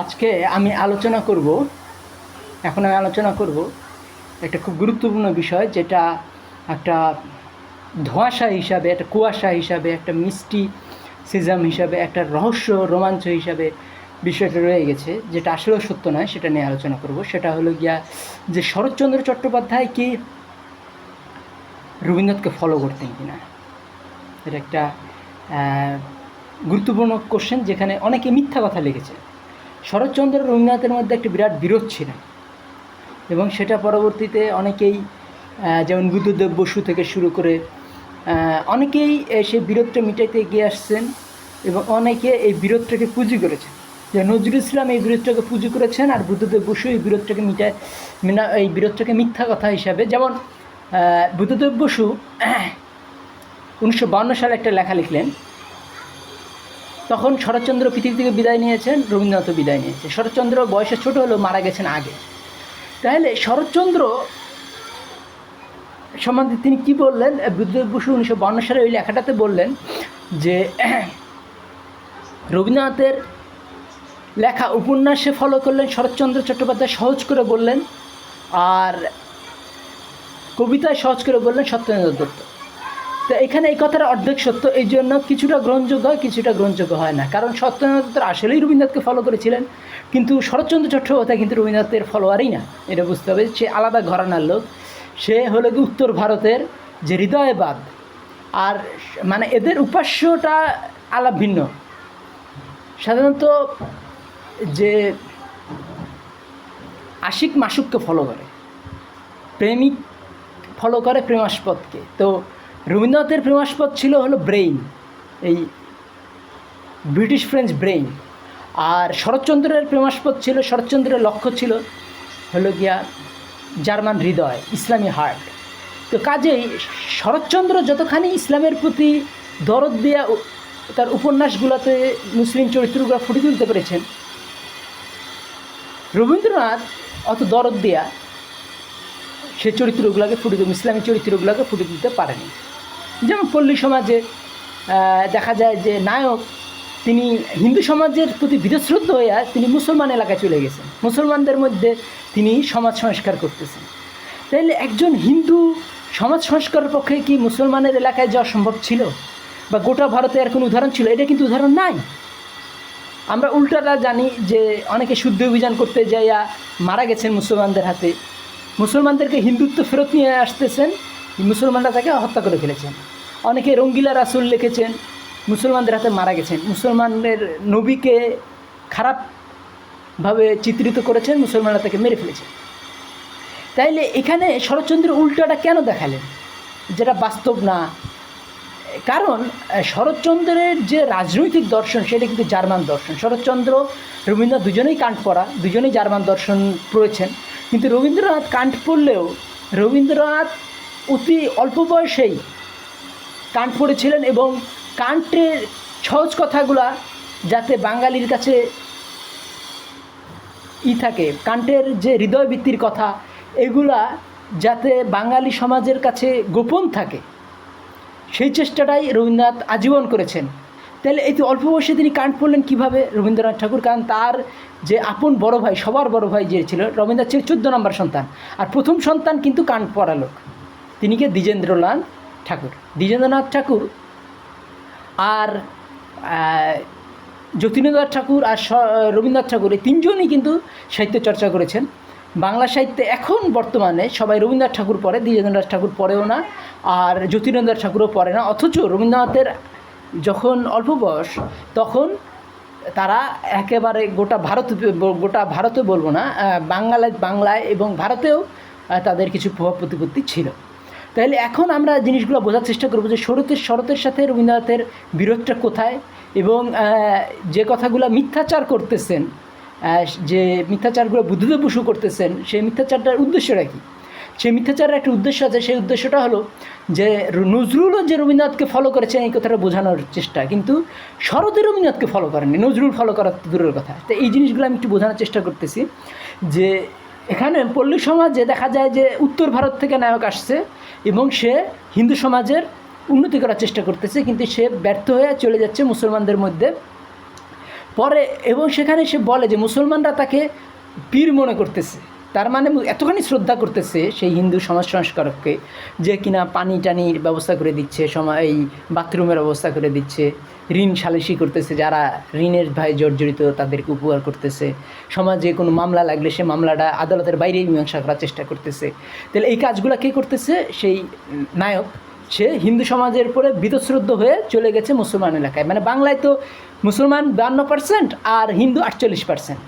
আজকে আমি আলোচনা করব, এখন আমি আলোচনা করব একটা খুব গুরুত্বপূর্ণ বিষয় যেটা একটা ধোঁয়াশা হিসাবে, একটা কুয়াশা হিসাবে, একটা মিষ্টি সিজম হিসাবে, একটা রহস্য রোমাঞ্চ হিসাবে বিষয়টা রয়ে গেছে, যেটা আসলেও সত্য নয়, সেটা নিয়ে আলোচনা করব। সেটা হলো গিয়া যে শরৎচন্দ্র চট্টোপাধ্যায় কি রবীন্দ্রনাথকে ফলো করতেন কিনা? এটা একটা গুরুত্বপূর্ণ কোশ্চেন যেখানে অনেকে মিথ্যা কথা লিখেছে। শরৎচন্দ্র রবীন্দ্রনাথের মধ্যে একটি বিরাট বিরোধ ছিল এবং সেটা পরবর্তীতে অনেকেই যেমন বুদ্ধদেব বসু থেকে শুরু করে অনেকেই সেই বিরোধটা মিটাইতে এগিয়ে আসছেন এবং অনেকে এই বিরোধটাকে পুঁজি করেছেন। যে নজরুল ইসলাম এই বিরোধটাকে পুঁজি করেছেন আর বুদ্ধদেব বসু এই বিরোধটাকে মিটায় এই বিরোধটাকে মিথ্যা কথা হিসাবে। যেমন বুদ্ধদেব বসু উনিশশো সালে একটা লেখা লিখলেন তখন শরৎচন্দ্র পৃথিবী থেকে বিদায় নিয়েছেন, রবীন্দ্রনাথও বিদায় নিয়েছে। শরৎচন্দ্র বয়সে ছোট হলেও মারা গেছেন আগে। তাহলে শরৎচন্দ্র সম্বন্ধে তিনি কি বললেন? বুদ্ধদেব বসু উনিশশো বান্ন সালে ওই লেখাটাতে বললেন যে, রবীন্দ্রনাথের লেখা উপন্যাসে ফলো করলেন শরৎচন্দ্র চট্টোপাধ্যায় সহজ করে বললেন, আর কবিতায় সহজ করে বললেন সত্যেন্দ্র দত্ত। তো এখানে এই কথাটা অর্ধেক সত্য, এই জন্য কিছুটা গ্রহণযোগ্য হয়, কিছুটা গ্রহণযোগ্য হয় না। কারণ সত্যেন্দ্র দত্ত আসলেই রবীন্দ্রনাথকে ফলো করেছিলেন। কিন্তু শরৎচন্দ্র চট্টোপাধ্যায় কিন্তু রবীন্দ্রনাথের ফলোয়ারই না। এটা বুঝতে হবে সে আলাদা ঘরানার লোক। সে হলো কি উত্তর ভারতের যে হৃদয়বাদ, আর মানে এদের উপাস্যটা আলাপ ভিন্ন। সাধারণত যে আশিক মাসুককে ফলো করে, প্রেমিক ফলো করে প্রেমাস্পদকে। তো রবীন্দ্রনাথের প্রেমাস্পদ ছিল হলো ব্রেইন এই ব্রিটিশ ফ্রেঞ্চ ব্রেইন আর শরৎচন্দ্রের প্রেমাস্পদ ছিল, শরৎচন্দ্রের লক্ষ্য ছিল হলো গিয়া জার্মান হৃদয়, ইসলামী হার্ট তো কাজেই শরৎচন্দ্র যতখানি ইসলামের প্রতি দরদ দেয়া তার উপন্যাসগুলোতে মুসলিম চরিত্রগুলো ফুটে তুলতে পেরেছেন, রবীন্দ্রনাথ অত দরদ দেয়া সে চরিত্রগুলোকে ফুটে ইসলামী চরিত্রগুলোকে ফুটে তুলতে পারেনি। যেমন পল্লী সমাজে দেখা যায় যে নায়ক, তিনি হিন্দু সমাজের প্রতি বিধশ্রদ্ধ হইয়া তিনি মুসলমান এলাকায় চলে গেছেন। মুসলমানদের মধ্যে তিনি সমাজ সংস্কার করতেছেন। তাইলে একজন হিন্দু সমাজ সংস্কারের পক্ষে কি মুসলমানের এলাকায় যাওয়া সম্ভব ছিল? বা গোটা ভারতে আর কোনো উদাহরণ ছিল? এটা কিন্তু উদাহরণ নাই। আমরা উল্টাটা জানি যে অনেকে শুদ্ধ অভিযান করতে যাইয়া মারা গেছেন মুসলমানদের হাতে। মুসলমানদেরকে হিন্দুত্ব ফেরত নিয়ে আসতেছেন, মুসলমানরা তাকে হত্যা করে ফেলেছেন। অনেকে রঙ্গিলা রাসুল লিখেছেন, মুসলমানদের হাতে মারা গেছেন। মুসলমানদের নবীকে খারাপভাবে চিত্রিত করেছেন, মুসলমানরা তাকে মেরে ফেলেছেন। তাইলে এখানে শরৎচন্দ্র উল্টাটা কেন দেখালেন? যেটা বাস্তব না। কারণ শরৎচন্দ্রের যে রাজনৈতিক দর্শন, সেটা কিন্তু জার্মান দর্শন। শরৎচন্দ্র, রবীন্দ্রনাথ দুজনেই কান্ট পড়া, দুজনেই জার্মান দর্শন পড়েছেন। কিন্তু রবীন্দ্রনাথ কান্ট পড়লেও রবীন্দ্রনাথ অতি অল্প বয়সেই কান্ট পড়েছিলেন এবং কান্টের সহজ কথাগুলা যাতে বাঙালির কাছে ই থাকে, কান্টের যে হৃদয়বৃত্তির কথা, এগুলা যাতে বাঙালি সমাজের কাছে গোপন থাকে, সেই চেষ্টাটাই রবীন্দ্রনাথ আজীবন করেছেন। তাহলে এই তো অল্প বয়সে তিনি কান্ট পড়লেন কীভাবে রবীন্দ্রনাথ ঠাকুর? কারণ তার যে আপন বড় ভাই, সবার বড় ভাই যে ছিল রবীন্দ্রনাথ ছিল চোদ্দ নম্বর সন্তান। আর প্রথম সন্তান কিন্তু কান্ট পড়া লোক। তিনি কে? দ্বিজেন্দ্রনাথ ঠাকুর, দ্বিজেন্দ্রনাথ ঠাকুর আর যতীন্দ্রনাথ ঠাকুর আর রবীন্দ্রনাথ ঠাকুর, এই তিনজনই কিন্তু সাহিত্য চর্চা করেছেন। বাংলা সাহিত্যে এখন বর্তমানে সবাই রবীন্দ্রনাথ ঠাকুর পড়ে, দ্বিজেন্দ্রনাথ ঠাকুর পড়েও না আর যতীন্দ্রনাথ ঠাকুরও পড়ে না। অথচ রবীন্দ্রনাথের যখন অল্প বয়স, তখন তারা একেবারে গোটা ভারত, গোটা ভারতে বলব না বাংলায় বাংলায় এবং ভারতেও তাদের কিছু প্রভাব প্রতিপত্তি ছিল। তাহলে এখন আমরা জিনিসগুলো বোঝার চেষ্টা করব যে শরতের শরতের সাথে রবীন্দ্রনাথের বিরোধটা কোথায় এবং যে কথাগুলো মিথ্যাচার করতেছেন যে মিথ্যাচারগুলো বুদ্ধদেব বসু করতেছেন, সেই মিথ্যাচারটার উদ্দেশ্যটা কী? সেই মিথ্যাচারের একটা উদ্দেশ্য আছে, সেই উদ্দেশ্যটা হলো যে নজরুলও যে রবীন্দ্রনাথকে ফলো করেছেন, এই কথাটা বোঝানোর চেষ্টা, কিন্তু শরৎই রবীন্দ্রনাথকে ফলো করেননি, নজরুল ফলো করার দূরের কথা। তো এই জিনিসগুলো আমি একটু বোঝানোর চেষ্টা করতেছি যে এখানে পল্লী সমাজে দেখা যায় যে উত্তর ভারত থেকে নায়ক আসছে এবং সে হিন্দু সমাজের উন্নতি করার চেষ্টা করতেছে, কিন্তু সে ব্যর্থ হয়ে চলে যাচ্ছে মুসলমানদের মধ্যে। পরে এবং সেখানে সে বলে যে, মুসলমানরা তাকে পীর মনে করতেছে। তার মানে এতখানি শ্রদ্ধা করতেছে সেই হিন্দু সমাজ সংস্কারককে যে কিনা পানি টানির ব্যবস্থা করে দিচ্ছে সময় এই বাথরুমের ব্যবস্থা করে দিচ্ছে, ঋণ সালিশি করতেছে, যারা ঋণের ভাই জর্জরিত তাদেরকে উপকার করতেছে, সমাজে কোনো মামলা লাগলে সে মামলাটা আদালতের বাইরে মীমাংসা করার চেষ্টা করতেছে। তাহলে এই কাজগুলো কে করতেছে? সেই নায়ক, সে হিন্দু সমাজের উপরে বীতশ্রদ্ধ হয়ে চলে গেছে মুসলমান এলাকায়। মানে বাংলায় তো মুসলমান বান্ন পার্সেন্ট আর হিন্দু আটচল্লিশ পার্সেন্ট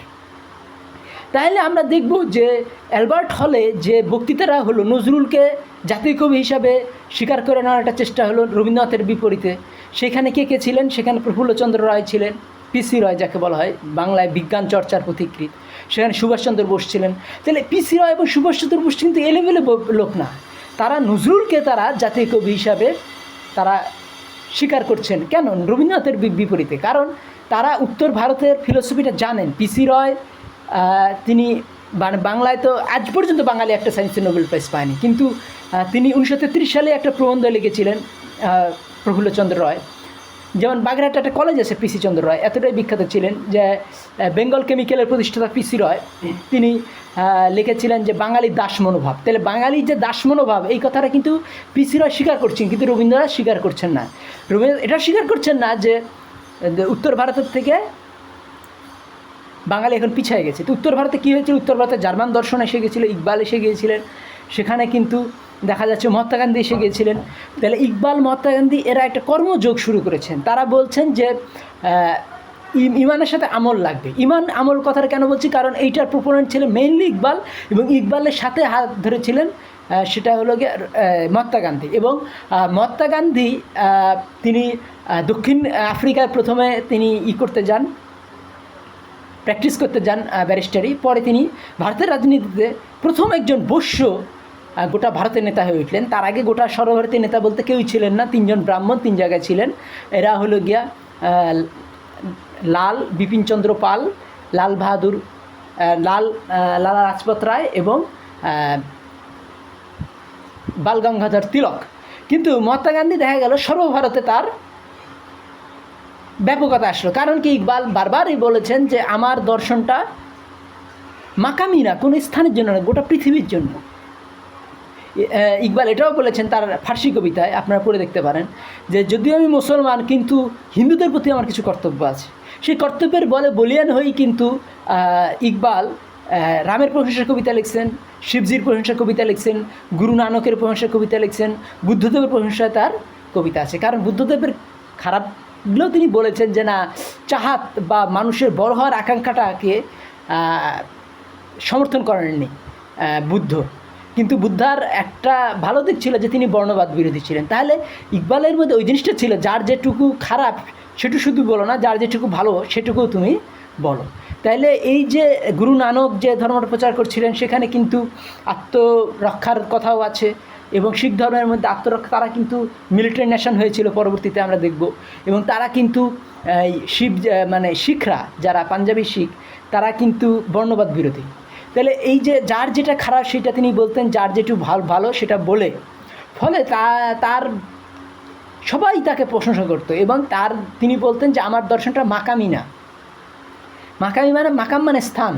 তাহলে আমরা দেখব যে অ্যালবার্ট হলে যে বক্তৃতাটা হলো নজরুলকে জাতীয় কবি হিসাবে স্বীকার করে নেওয়ার একটা চেষ্টা হলো রবীন্দ্রনাথের বিপরীতে। সেখানে কে কে ছিলেন? সেখানে প্রফুল্লচন্দ্র রায় ছিলেন পিসি রয় যাকে বলা হয় বাংলায় বিজ্ঞান চর্চার পথিকৃত সেখানে সুভাষচন্দ্র বোস ছিলেন। তাহলে পিসি রয় এবং সুভাষচন্দ্র বোস কিন্তু এলেবেলে লোক না। তারা নজরুলকে তারা জাতীয় কবি হিসাবে তারা স্বীকার করছেন। কেন? রবীন্দ্রনাথের বিপরীতে। কারণ তারা উত্তর ভারতের ফিলোসফিটা জানেন। পিসি রয় তিনি বাংলায় তো আজ পর্যন্ত বাঙালি একটা সায়েন্সে নোবেল প্রাইজ পায়নি। কিন্তু তিনি উনিশশো তেত্রিশ সালে একটা প্রবন্ধ লিখেছিলেন প্রফুল্লচন্দ্র রয়। যেমন বাগেরহাটে একটা কলেজ আছে পিসি চন্দ্র রায়, এতটাই বিখ্যাত ছিলেন যে বেঙ্গল কেমিক্যালের প্রতিষ্ঠাতা পিসি রয়, তিনি লিখেছিলেন যে বাঙালি দাস মনোভাব। তাহলে বাঙালির যে দাস মনোভাব, এই কথাটা কিন্তু পিসি রয় স্বীকার করছেন, কিন্তু রবীন্দ্রনাথ স্বীকার করছেন না। রবীন্দ্র, এটা স্বীকার করছেন না যে উত্তর ভারতের থেকে বাঙালি এখন পিছিয়ে গেছে। তো উত্তর ভারতে কী হয়েছিল? উত্তর ভারতে জার্মান দর্শন এসে গেছিল, ইকবাল এসে গিয়েছিলেন। সেখানে কিন্তু দেখা যাচ্ছে মহাত্মা গান্ধী এসে গিয়েছিলেন। তাহলে ইকবাল, মহাত্মা গান্ধী এরা একটা কর্মযোগ শুরু করেছেন। তারা বলছেন যে ইম- ইমানের সাথে আমল লাগবে। ইমান আমল কথাটা কেন বলছি? কারণ এইটার প্রোপোনেন্ট ছিলেন মেইনলি ইকবাল এবং ইকবালের সাথে হাত ধরেছিলেন সেটা হলো গিয়ে মহাত্মা গান্ধী। এবং মহাত্মা গান্ধী তিনি দক্ষিণ আফ্রিকায় প্রথমে তিনি ই করতে যান। প্র্যাকটিস করতে যান ব্যারিস্টারি পরে তিনি ভারতের রাজনীতিতে প্রথম একজন বৈশ্য গোটা ভারতের নেতা হয়ে উঠলেন। তার আগে গোটা সর্বভারতীয় নেতা বলতে কেউই ছিলেন না তিনজন ব্রাহ্মণ তিন জায়গায় ছিলেন। এরা হলো গিয়া লাল বিপিনচন্দ্র পাল লাল বাহাদুর লাল লালা রাজপত রায় এবং আহ, বাল গঙ্গাধর তিলক। কিন্তু মহাত্মা গান্ধী দেখা গেল সর্বভারতে তার ব্যাপকতা আসলো। কারণ কি ইকবাল বারবারই বলেছেন যে আমার দর্শনটা মাকামি না, কোনো স্থানের জন্য না, গোটা পৃথিবীর জন্য। ইকবাল এটাও বলেছেন তার ফার্সি কবিতায়, আপনারা পড়ে দেখতে পারেন, যে যদিও আমি মুসলমান, কিন্তু হিন্দুদের প্রতি আমার কিছু কর্তব্য আছে। সেই কর্তব্যের বলে বলিয়ান হয়েই কিন্তু ইকবাল রামের প্রশংসার কবিতা লিখছেন, শিবজির প্রশংসার কবিতা লিখছেন, গুরু নানকের প্রশংসার কবিতা লিখছেন, বুদ্ধদেবের প্রশংসায় তার কবিতা আছে। কারণ বুদ্ধদেবের খারাপগুলোও তিনি বলেছেন যে না, চাহাত বা মানুষের বড় হওয়ার আকাঙ্ক্ষাটাকে সমর্থন করেননি বুদ্ধ। কিন্তু বুদ্ধার একটা ভালো দিক ছিল যে তিনি বর্ণবাদ বিরোধী ছিলেন। তাহলে ইকবালের মধ্যে ওই জিনিসটা ছিল, যার যেটুকু খারাপ, সেটু শুধু বলো না, যার যেটুকু ভালো সেটুকুও তুমি বলো। তাইলে এই যে গুরু নানক যে ধর্মটা প্রচার করছিলেন, সেখানে কিন্তু আত্মরক্ষার কথাও আছে। এবং শিখ ধর্মের মধ্যে আত্মরক্ষা, তারা কিন্তু মিলিটারি নেশন হয়েছিল, পরবর্তীতে আমরা দেখব। এবং তারা কিন্তু শিব মানে শিখরা, যারা পাঞ্জাবি শিখ, তারা কিন্তু বর্ণবাদ বিরোধী। তাহলে এই যে যার যেটা খারাপ, সেটা তিনি বলতেন, যার যেটু ভালো ভালো, সেটা বলে। ফলে তা, তার সবাই তাকে প্রশংসা করতো এবং তার, তিনি বলতেন যে আমার দর্শনটা মাকামি না। মাকামি মানে মাকাম মানে স্থান।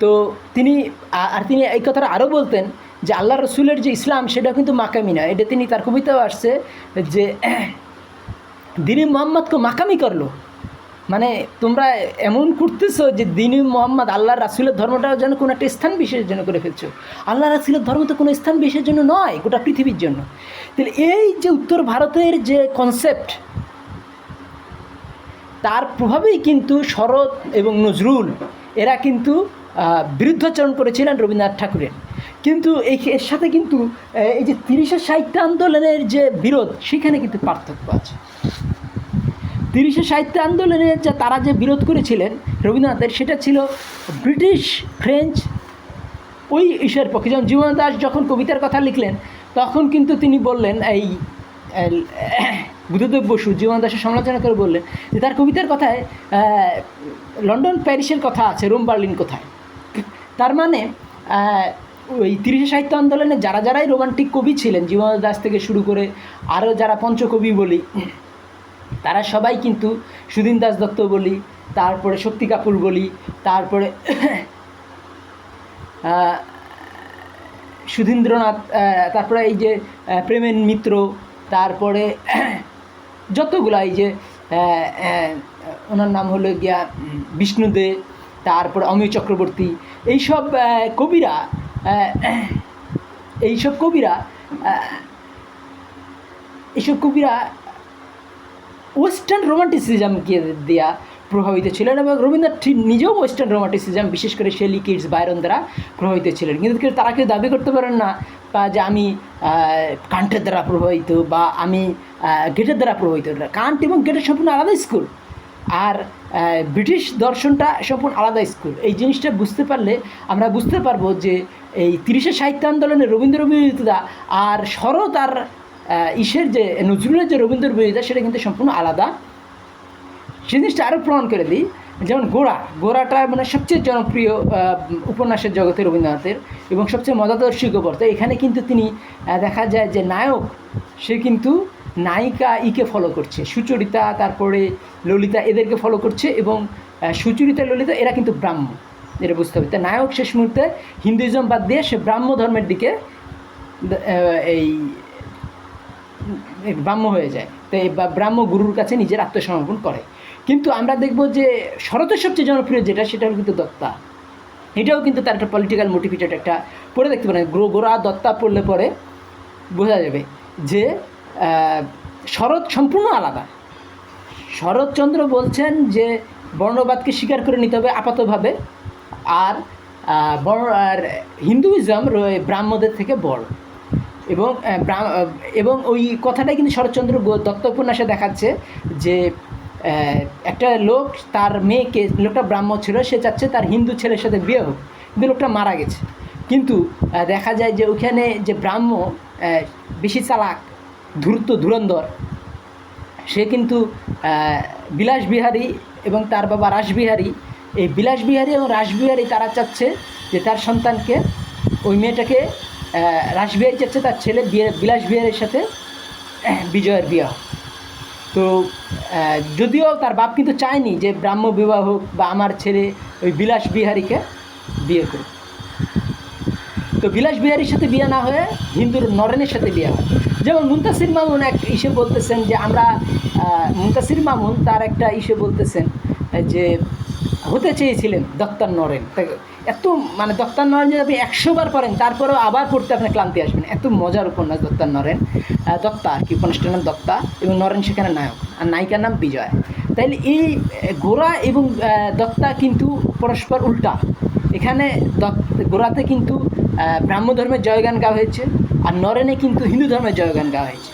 তো তিনি আর তিনি এই কথাটা আরও বলতেন যে আল্লাহ রসুলের যে ইসলাম সেটা কিন্তু মাকামি না। এটা তিনি তার কবিতাও আসছে যে, দিনী মোহাম্মদকে মাকামি করল। মানে তোমরা এমন করতেছো যে দিনী মোহাম্মদ আল্লাহ রাসুলের ধর্মটা যেন কোনো একটা স্থান বিশেষের জন্য করে ফেলছো। আল্লাহ রাসুলের ধর্ম তো কোনো স্থান বিশেষের জন্য নয়, গোটা পৃথিবীর জন্য। তাহলে এই যে উত্তর ভারতের যে কনসেপ্ট তার প্রভাবেই কিন্তু শরৎ এবং নজরুল, এরা কিন্তু বিরুদ্ধাচরণ করেছিলেন রবীন্দ্রনাথ ঠাকুরের। কিন্তু এই এর সাথে কিন্তু এই যে তিরিশের সাহিত্য আন্দোলনের যে বিরোধ, সেখানে কিন্তু পার্থক্য আছে। তিরিশে সাহিত্য আন্দোলনে যে তারা যে বিরোধ করেছিলেন রবীন্দ্রনাথের, সেটা ছিল ব্রিটিশ, ফ্রেঞ্চ, ওই ঈশ্বরের পক্ষে। যেমন জীবন দাস যখন কবিতার কথা লিখলেন, তখন কিন্তু তিনি বললেন, এই বুদ্ধদেব বসু জীবন দাসের সমালোচনা করে বললেন যে তার কবিতার কথায় লন্ডন প্যারিসের কথা আছে, রোম বার্লিন কোথায়? তার মানে ওই তিরিশে সাহিত্য আন্দোলনে যারা যারাই রোমান্টিক কবি ছিলেন জীবন দাস থেকে শুরু করে আরও যারা পঞ্চকবি বলি তারা সবাই কিন্তু সুধীন দাস দত্ত বলি তারপরে শক্তি কাপুর বলি তারপরে সুধীন্দ্রনাথ তারপরে এই যে প্রেমেন মিত্র তারপরে যতগুলা এই যে ওনার নাম হলো গিয়া উম, বিষ্ণুদে তারপরে অমিয় চক্রবর্তী, এইসব কবিরা এইসব কবিরা এইসব কবিরা ওয়েস্টার্ন রোমান্টিসিজমকে দেওয়া প্রভাবিত ছিলেন এবং রবীন্দ্রনাথ নিজেও ওয়েস্টার্ন রোমান্টিসিজম বিশেষ করে শেলি কিডস বাইরন দ্বারা প্রভাবিত ছিলেন। কিন্তু তারা কেউ দাবি করতে পারেন না, বা যে আমি কান্টের দ্বারা প্রভাবিত বা আমি গেটের দ্বারা প্রভাবিত। কান্ট এবং গেটের সম্পূর্ণ আলাদা স্কুল আর ব্রিটিশ দর্শনটা সম্পূর্ণ আলাদা স্কুল এই জিনিসটা বুঝতে পারলে আমরা বুঝতে পারব যে এই তিরিশে সাহিত্য আন্দোলনে রবীন্দ্র বিরোধিতা আর শরৎ আর ইসের যে, নজরুলের যে রবীন্দ্র বিরোধিতা, সেটা কিন্তু সম্পূর্ণ আলাদা। সে জিনিসটা আরও প্রমাণ করে দিই। যেমন গোড়া, গোড়াটা মানে সবচেয়ে জনপ্রিয় উপন্যাসের জগতে রবীন্দ্রনাথের এবং সবচেয়ে মজাদর্শী গোবর্ত এখানে কিন্তু তিনি দেখা যায় যে নায়ক, সে কিন্তু নায়িকা ইকে ফলো করছে। সুচরিতা, তারপরে ললিতা এদেরকে ফলো করছে এবং সুচরিতা, ললিতা, এরা কিন্তু ব্রাহ্ম। এটা বুঝতে হবে। তা নায়ক শেষ মুহূর্তে হিন্দুইজম বাদ দিয়ে সে ব্রাহ্ম ধর্মের দিকে এই ব্রাহ্ম হয়ে যায়। তো এই ব্রাহ্ম গুরুর কাছে নিজের আত্মসমর্পণ করে। কিন্তু আমরা দেখব যে শরতের সবচেয়ে জনপ্রিয় যেটা, সেটা হলো কিন্তু দত্তা। এটাও কিন্তু তার একটা পলিটিক্যাল মোটিভেটেড একটা, পড়ে দেখতে পারেন, গ্রো দত্তা পড়লে পরে বোঝা যাবে যে শরৎ সম্পূর্ণ আলাদা। শরৎচন্দ্র বলছেন যে বর্ণবাদকে স্বীকার করে নিতে হবে আপাতভাবে, আর আর হিন্দুইজম ব্রাহ্মদের থেকে বড়। এবং এবং ওই কথাটাই কিন্তু শরৎচন্দ্র দত্ত উপন্যাসে দেখাচ্ছে যে একটা লোক তার মেয়েকে, লোকটা ব্রাহ্ম ছিল, সে চাচ্ছে তার হিন্দু ছেলের সাথে বিয়ে হোক। কিন্তু লোকটা মারা গেছে। কিন্তু দেখা যায় যে ওখানে যে ব্রাহ্ম বেশি চালাক ধূর্ত ধুরন্ধর। সে কিন্তু বিলাসবিহারী এবং তার বাবা রাসবিহারী। এই বিলাসবিহারী এবং রাসবিহারী তারা চাচ্ছে যে তার সন্তানকে, ওই মেয়েটাকে রাসবিহারী চাচ্ছে তার ছেলে বিয়ে, বিলাসবিহারীর সাথে বিজয়ের বিয়ে হোক। তো যদিও তার বাপ কিন্তু চায়নি যে ব্রাহ্ম বিবাহ হোক বা আমার ছেলে ওই বিলাস বিহারীকে বিয়ে করুক। তো বিলাস বিহারীর সাথে বিয়ে না হয়ে হিন্দুর নরেনের সাথে বিয়ে হয়। যেমন মুন্তাসির মামুন এক ইসে বলতেছেন যে আমরা মুন্তাসির মামুন তার একটা ইসে বলতেছেন যে, হতে চেয়েছিলেন দত্তার নরেন। এত মানে দত্তার নরেন যদি আপনি একশো বার পড়েন, তারপরেও আবার পড়তে আপনার ক্লান্তি আসবেন। এত মজার উপন্যাস দত্তার নরেন। দত্তা আর কি, উপন্যাসটার নাম দত্তা এবং নরেন সেখানে নায়ক। আর নায়িকার নাম বিজয়। তাইলে এই গোরা এবং দত্তা কিন্তু পরস্পর উল্টা। এখানে দত্ত গোড়াতে কিন্তু ব্রাহ্ম ধর্মের জয়গান গাওয়া হয়েছে আর নরেনে কিন্তু হিন্দু ধর্মের জয়গান গাওয়া হয়েছে।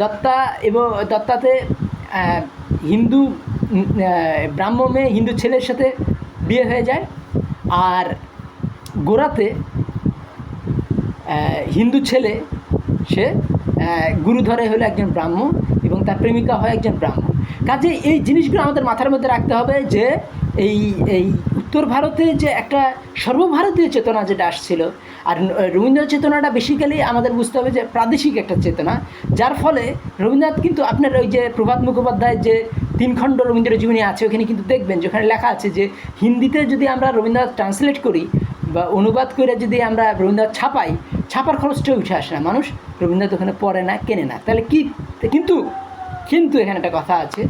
দত্তা এবং দত্তাতে হিন্দু ব্রাহ্ম মেয়ে হিন্দু ছেলের সাথে বিয়ে হয়ে যায় আর গোড়াতে হিন্দু ছেলে সে গুরু ধরে হলো একজন ব্রাহ্ম এবং তার প্রেমিকা হয় একজন ব্রাহ্ম। কাজে এই জিনিসগুলো আমাদের মাথার মধ্যে রাখতে হবে যে এই এই উত্তর ভারতে যে একটা সর্বভারতীয় চেতনা যেটা আসছিল, আর ন- রবীন্দ্র চেতনাটা বেসিক্যালি আমাদের বুঝতে হবে যে প্রাদেশিক একটা চেতনা, যার ফলে রবীন্দ্রনাথ কিন্তু আপনার ওই যে প্রভাত মুখোপাধ্যায়ের যে তিন খণ্ড রবীন্দ্র জীবনী আছে, ওখানে কিন্তু দেখবেন যেখানে লেখা আছে যে হিন্দিতে যদি আমরা রবীন্দ্রনাথ ট্রান্সলেট করি বা অনুবাদ করে যদি আমরা রবীন্দ্রনাথ ছাপাই, ছাপার খরচটাও উঠে আসে না। মানুষ রবীন্দ্রনাথ ওখানে পড়ে না, কেনে না। তাহলে কি? কিন্তু কিন্তু এখানে একটা কথা আছে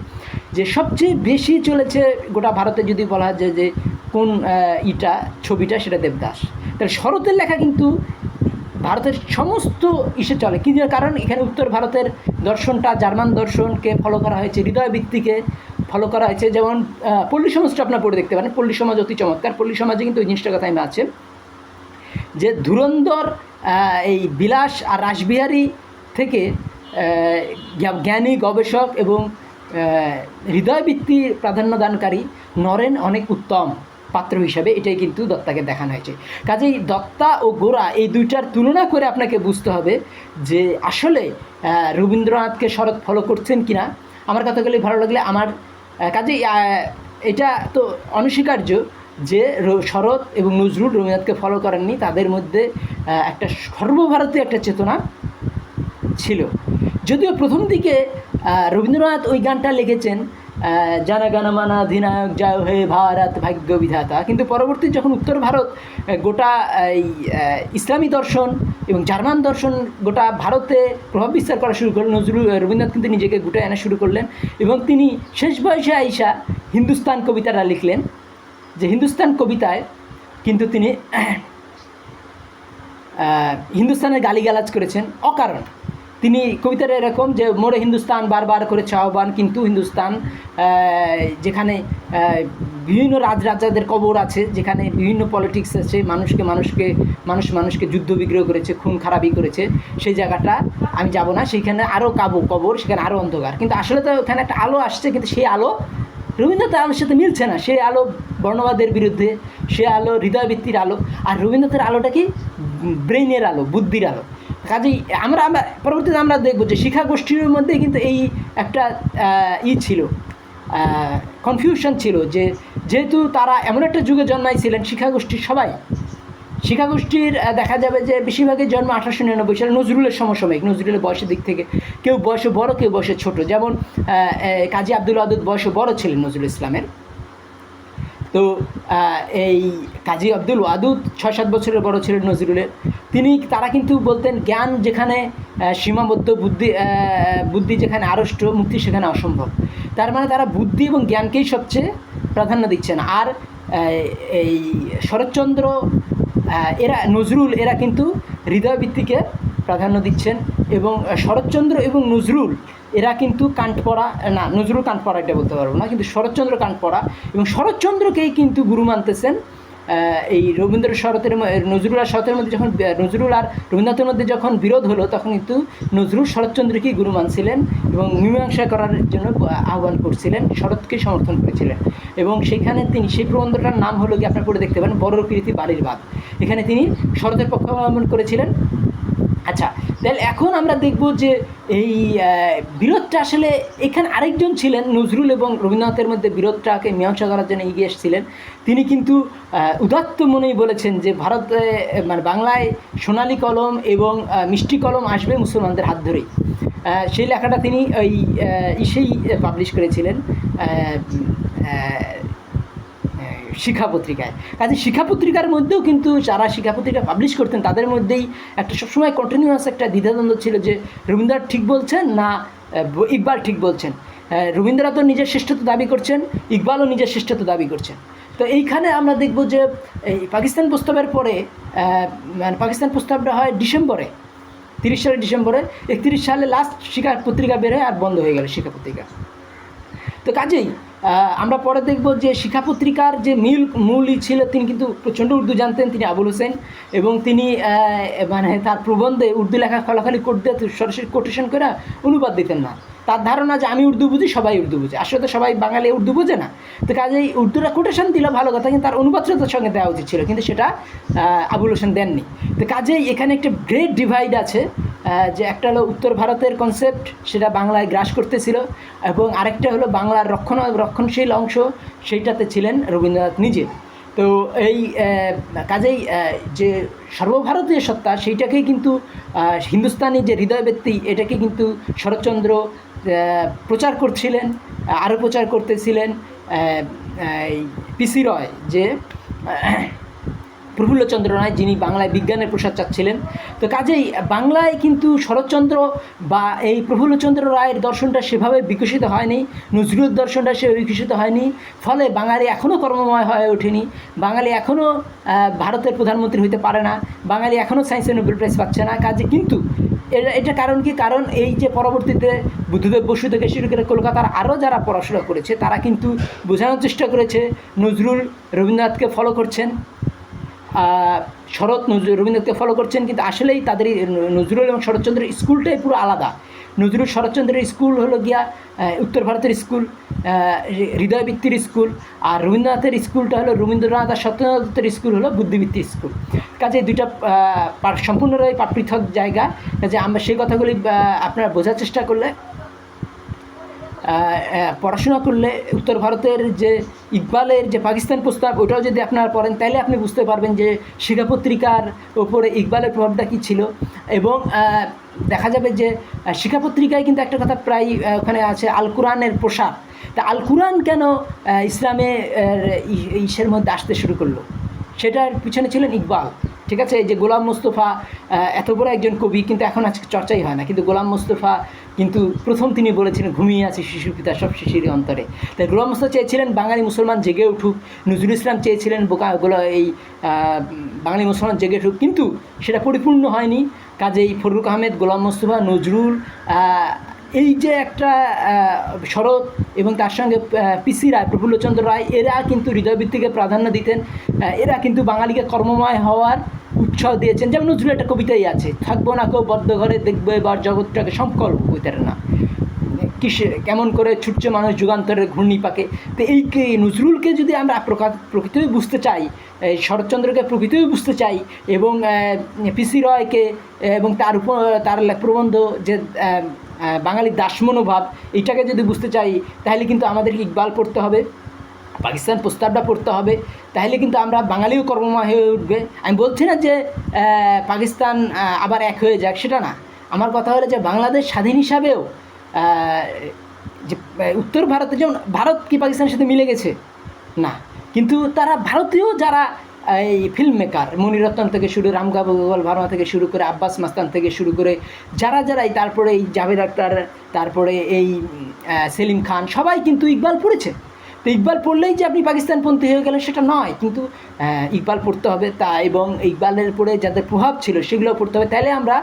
যে সবচেয়ে বেশি চলেছে গোটা ভারতে যদি বলা হয় যে কোন ইটা, ছবিটা সেটা দেবদাস। তাহলে শরতের লেখা কিন্তু ভারতের সমস্ত ইসে চলে। কিন্তু কারণ, এখানে উত্তর ভারতের দর্শনটা, জার্মান দর্শনকে ফলো করা হয়েছে, হৃদয় ভিত্তিকে ফলো করা হয়েছে। যেমন পল্লী সমাজটা আপনার পড়ে দেখতে পারেন, পল্লী সমাজ অতি চমৎকার। পল্লী সমাজে কিন্তু ওই জিনিসটার কথা আমি আছে যে, ধুরন্ধর এই বিলাস আর রাসবিহারী থেকে জ্ঞানী গবেষক এবং হৃদয়বৃত্তির প্রাধান্য দানকারী নরেন অনেক উত্তম পাত্র হিসাবে এটাই কিন্তু দত্তাকে দেখানো হয়েছে। কাজেই দত্তা ও গোরা এই দুইটার তুলনা করে আপনাকে বুঝতে হবে যে আসলে রবীন্দ্রনাথকে শরৎ ফলো করছেন কি না আমার কথাগুলি ভালো লাগলে আমার কাজেই এটা তো অনস্বীকার্য যে শরৎ এবং নজরুল রবীন্দ্রনাথকে ফলো করেননি। তাদের মধ্যে একটা সর্বভারতীয় একটা চেতনা ছিল। যদিও প্রথম দিকে রবীন্দ্রনাথ ওই গানটা লিখেছেন জানাগানা মানা অধিনায়ক জয় হে ভারত, ভাগ্য বিধাতা। কিন্তু পরবর্তী যখন উত্তর ভারত গোটা, এই ইসলামী দর্শন এবং জার্মান দর্শন গোটা ভারতে প্রভাব বিস্তার করা শুরু করলেন। নজরুল রবীন্দ্রনাথ কিন্তু নিজেকে গুটায় আনা শুরু করলেন এবং তিনি শেষ বয়সে আইসা হিন্দুস্তান কবিতাটা লিখলেন। যে হিন্দুস্তান কবিতায় কিন্তু তিনি হিন্দুস্তানের গালিগালাজ করেছেন অকারণ। তিনি কবিতাটা এরকম যে, মোরে হিন্দুস্তান, বারবার করেছে আহ্বান কিন্তু হিন্দুস্তান যেখানে বিভিন্ন রাজরাজাদের কবর আছে, যেখানে বিভিন্ন পলিটিক্স আছে, মানুষকে মানুষকে, মানুষ মানুষকে যুদ্ধ বিগ্রহ করেছে, খুন খারাপি করেছে, সেই জায়গাটা আমি যাব না। সেইখানে আরও কাবু, কবর, সেখানে আরও অন্ধকার। কিন্তু আসলে তো ওখানে একটা আলো আসছে, কিন্তু সেই আলো রবীন্দ্রনাথ আলোর সাথে মিলছে না। সে আলো বর্ণবাদের বিরুদ্ধে, সে আলো হৃদয়বৃত্তির আলো। আর রবীন্দ্রনাথের আলোটা কি? ব্রেইনের আলো, বুদ্ধির আলো। কাজেই আমরা আমরা, পরবর্তীতে আমরা দেখব যে শিক্ষা গোষ্ঠীর মধ্যে কিন্তু এই একটা ই ছিল কনফিউশন ছিল যে যেহেতু তারা এমন একটা যুগে জন্মাইছিলেন শিক্ষাগোষ্ঠীর সবাই শিক্ষাগোষ্ঠীর দেখা যাবে যে বেশিরভাগই জন্ম আঠারোশো নিরানব্বই সালে নজরুলের সমসাময়িক, নজরুলের বয়সের দিক থেকে কেউ বয়সে বড়, কেউ বয়সে ছোট। যেমন কাজী আব্দুল আদুদ বয়সে বড় ছিলেন নজরুল ইসলামের। তো এই কাজী আব্দুল ওয়াদুদ ছয় সাত বছরের বড় ছিলেন নজরুলের। তিনি, তারা কিন্তু বলতেন জ্ঞান যেখানে সীমাবদ্ধ বুদ্ধি বুদ্ধি যেখানে আড়ষ্ট, মুক্তি সেখানে অসম্ভব। তার মানে তারা বুদ্ধি এবং জ্ঞানকেই সবচেয়ে প্রাধান্য দিচ্ছেন। আর এই শরৎচন্দ্র এরা, নজরুল, এরা কিন্তু হৃদয়বৃত্তিকে প্রাধান্য দিচ্ছেন। এবং শরৎচন্দ্র এবং নজরুল, এরা কিন্তু কান্ট পড়া না, নজরুল কান্ট পড়া এটা বলতে পারব না, কিন্তু শরৎচন্দ্র কান্ট পড়া এবং শরৎচন্দ্রকেই কিন্তু গুরু মানতেছেন এই রবীন্দ্র শরতের নজরুল আর শরতের মধ্যে যখন নজরুল আর রবীন্দ্রনাথের মধ্যে যখন বিরোধ হলো, তখন কিন্তু নজরুল শরৎচন্দ্রকেই গুরু মানছিলেন এবং মীমাংসা করার জন্য আহ্বান করছিলেন, শরৎকে সমর্থন করেছিলেন। এবং সেখানে তিনি, সেই প্রবন্ধটার নাম হলো কি আপনার পড়ে দেখতে পারেন, বড় কীর্তি বাড়ির বাদ এখানে তিনি শরতের পক্ষ অবলম্বন করেছিলেন। আচ্ছা তাহলে এখন আমরা দেখব যে এই বিরোধটা আসলে এখানে আরেকজন ছিলেন, নজরুল এবং রবীন্দ্রনাথের মধ্যে বিরোধটাকে মীমাংসা করার জন্য এগিয়ে এসেছিলেন। তিনি কিন্তু উদাত্ত মনেই বলেছেন যে ভারতে মানে বাংলায় সোনালী কলম এবং মিষ্টি কলম আসবে মুসলমানদের হাত ধরেই। সেই লেখাটা তিনি ওই ইসেই পাবলিশ করেছিলেন। শিক্ষা পত্রিকায়। কাজে শিক্ষা পত্রিকার মধ্যেও কিন্তু যারা শিক্ষা পত্রিকা পাবলিশ করতেন তাদের মধ্যেই একটা সবসময় কন্টিনিউয়াস একটা দ্বিধাদ্বন্দ্ব ছিল যে রবীন্দ্রনাথ ঠিক বলছেন না ইকবাল ঠিক বলছেন? আহ, তো নিজের শ্রেষ্ঠত্ব দাবি করছেন ইকবালও নিজের শ্রেষ্ঠত্ব দাবি করছেন। তো এইখানে আমরা দেখব যে এই পাকিস্তান প্রস্তাবের পরে মানে পাকিস্তান প্রস্তাবটা হয় ডিসেম্বরে তিরিশ সালের ডিসেম্বরে। একত্রিশ সালে লাস্ট শিক্ষা পত্রিকা বের হয় আর বন্ধ হয়ে গেল শিক্ষা পত্রিকা। তো কাজেই আমরা পরে দেখব যে শিক্ষা পত্রিকার যে মিল মূলই ছিল, তিনি কিন্তু প্রচণ্ড উর্দু জানতেন, তিনি আবুল হোসেন, এবং তিনি মানে তার প্রবন্ধে উর্দু লেখা খলাখালি করতে সরাসরি কোটেশন করে অনুবাদ দিতেন না। তার ধারণা যে আমি উর্দু বুঝি, সবাই উর্দু বুঝে। আসলে তো সবাই বাঙালি উর্দু বোঝে না। তো কাজেই উর্দুরা কোটেশন দিল ভালো কথা, কিন্তু তার অনুবাদটা সঙ্গে দেওয়া উচিত ছিল, কিন্তু সেটা আবুল হোসেন দেননি। তো কাজেই এখানে একটা গ্রেট ডিভাইড আছে যে একটা হলো উত্তর ভারতের কনসেপ্ট সেটা বাংলায় গ্রাস করতেছিল, এবং আরেকটা হলো বাংলার রক্ষণ, রক্ষণশীল অংশ, সেইটাতে ছিলেন রবীন্দ্রনাথ নিজে। তো এই কাজেই যে সর্বভারতীয় সত্তা, সেইটাকেই কিন্তু হিন্দুস্তানি যে হৃদয়ব্যক্তি এটাকে কিন্তু শরৎচন্দ্র প্রচার করছিলেন আরও প্রচার করতেছিলেন পিসি রয় যে, প্রফুল্লচন্দ্র রায় যিনি বাংলায় বিজ্ঞানের প্রসার চাচ্ছিলেন। তো কাজেই বাংলায় কিন্তু শরৎচন্দ্র বা এই প্রফুল্লচন্দ্র রায়ের দর্শনটা সেভাবে বিকশিত হয়নি নজরুল দর্শনটা সেভাবে বিকশিত হয়নি, ফলে বাঙালি এখনও কর্মময় হয়ে ওঠেনি, বাঙালি এখনও ভারতের প্রধানমন্ত্রী হতে পারে না, বাঙালি এখনও সায়েন্সে নোবেল প্রাইজ পাচ্ছে না। কাজে কিন্তু এটা কারণ কি? কারণ এই যে পরবর্তীতে বুদ্ধদেব বসু থেকে শুরু করে কলকাতার আরও যারা পড়াশোনা করেছে, তারা কিন্তু বোঝানোর চেষ্টা করেছে, নজরুল রবীন্দ্রনাথকে ফলো করছেন। শরৎ নজরুল রবীন্দ্রনাথকে ফলো করছেন, কিন্তু আসলেই তাদের নজরুল এবং শরৎচন্দ্রের স্কুলটাই পুরো আলাদা। নজরুল শরৎচন্দ্রের স্কুল হলো গিয়া উত্তর ভারতের স্কুল হৃদয়বৃত্তির স্কুল, আর রবীন্দ্রনাথের স্কুলটা হলো রবীন্দ্রনাথ আর সত্যনাথের স্কুল হলো বুদ্ধিবৃত্তির স্কুল। কাজে দুইটা পার- পৃথক জায়গা। কাজে আমরা সেই কথাগুলি আপনারা বোঝার চেষ্টা করলে পড়াশোনা করলে উত্তর ভারতের যে ইকবালের যে পাকিস্তান প্রস্তাব ওটাও যদি আপনারা পড়েন, তাহলে আপনি বুঝতে পারবেন যে শিখা পত্রিকার ওপরে ইকবালের প্রভাবটা কী ছিল। এবং দেখা যাবে যে শিখা পত্রিকায় কিন্তু একটা কথা প্রায় ওখানে আছে আল কোরআনের প্রসার। তা আল কোরআন কেন ইসলামে ইসের মধ্যে আসতে শুরু করল? সেটার পিছনে ছিলেন ইকবাল। ঠিক আছে, এই যে গোলাম মোস্তফা এত বড় একজন কবি কিন্তু এখন আজকে চর্চাই হয় না। কিন্তু গোলাম মোস্তফা কিন্তু প্রথম তিনি বলেছিলেন, ঘুমিয়ে আছে শিশু পিতা, সব শিশির অন্তরে। তাই গোলাম মোস্তফা চেয়েছিলেন বাঙালি মুসলমান জেগে উঠুক, নজরুল ইসলাম চেয়েছিলেন বোকা, গোলা, এই বাঙালি মুসলমান জেগে উঠুক। কিন্তু সেটা পরিপূর্ণ হয়নি। কাজেই ফরুক আহমেদ, গোলাম মুস্তফা, নজরুল এই যে একটা শরৎ এবং তার সঙ্গে পিসি রায়, প্রফুল্লচন্দ্র রায়, এরা কিন্তু হৃদয়বৃত্তিকে প্রাধান্য দিতেন। এরা কিন্তু বাঙালিকে কর্মময় হওয়ার উৎসাহ দিয়েছেন। যেমন নজরুল একটা কবিতাই আছে, থাকব না কেউ বদ্ধ ঘরে, দেখব এবার জগৎটাকে সংকল্প কবিতার না। কিসে কেমন করে ছুটছে মানুষ যুগান্তরের ঘূর্ণি পাকে তো এই নজরুলকে যদি আমরা প্রকা- প্রকৃতই বুঝতে চাই শরৎচন্দ্রকে প্রকৃতই বুঝতে চাই এবং পিসি রয়কে, এবং তার উপর তার প্রবন্ধ যে আহ, আহ, বাঙালি দাস মনোভাব এইটাকে যদি বুঝতে চাই তাহলে কিন্তু আমাদেরকে ইকবাল পড়তে হবে পাকিস্তান প্রস্তাবটা পড়তে হবে তাহলে কিন্তু আমরা বাঙালিও কর্মময় হয়ে উঠবে। আমি বলছি না যে পাকিস্তান আবার এক হয়ে যাক সেটা না। আমার কথা হলো যে বাংলাদেশ স্বাধীন হিসাবেও যে উত্তর ভারতে যেমন ভারত কি পাকিস্তানের সাথে মিলে গেছে? না। কিন্তু তারা ভারতীয় যারা এই ফিল্ম মেকার মণিরত্ন থেকে শুরু রামগা গোপাল ভার্মা থেকে শুরু করে, আব্বাস মাস্তান থেকে শুরু করে, যারা যারাই, তারপরে এই জাভেদ আক্তার, তারপরে এই সেলিম খান, সবাই কিন্তু ইকবাল পড়েছে। তো ইকবাল পড়লেই যে আপনি পাকিস্তানপন্থী হয়ে গেলেন, সেটা নয়, কিন্তু ইকবাল পড়তে হবে তা এবং ইকবালের উপরে যাদের প্রভাব ছিল সেগুলো পড়তে হবে। তাহলে আমরা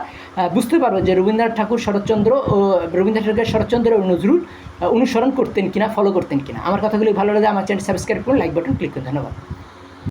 বুঝতে পারব যে রবীন্দ্রনাথ ঠাকুর, শরৎচন্দ্র ও, রবীন্দ্রনাথ ঠাকুর শরৎচন্দ্র ও নজরুল অনুসরণ করতেন কিনা ফলো করতেন কিনা। আমার কথাগুলি ভালো লাগে আমার চ্যানেল সাবস্ক্রাইব করুন লাইক বাটন ক্লিক করুন। ধন্যবাদ।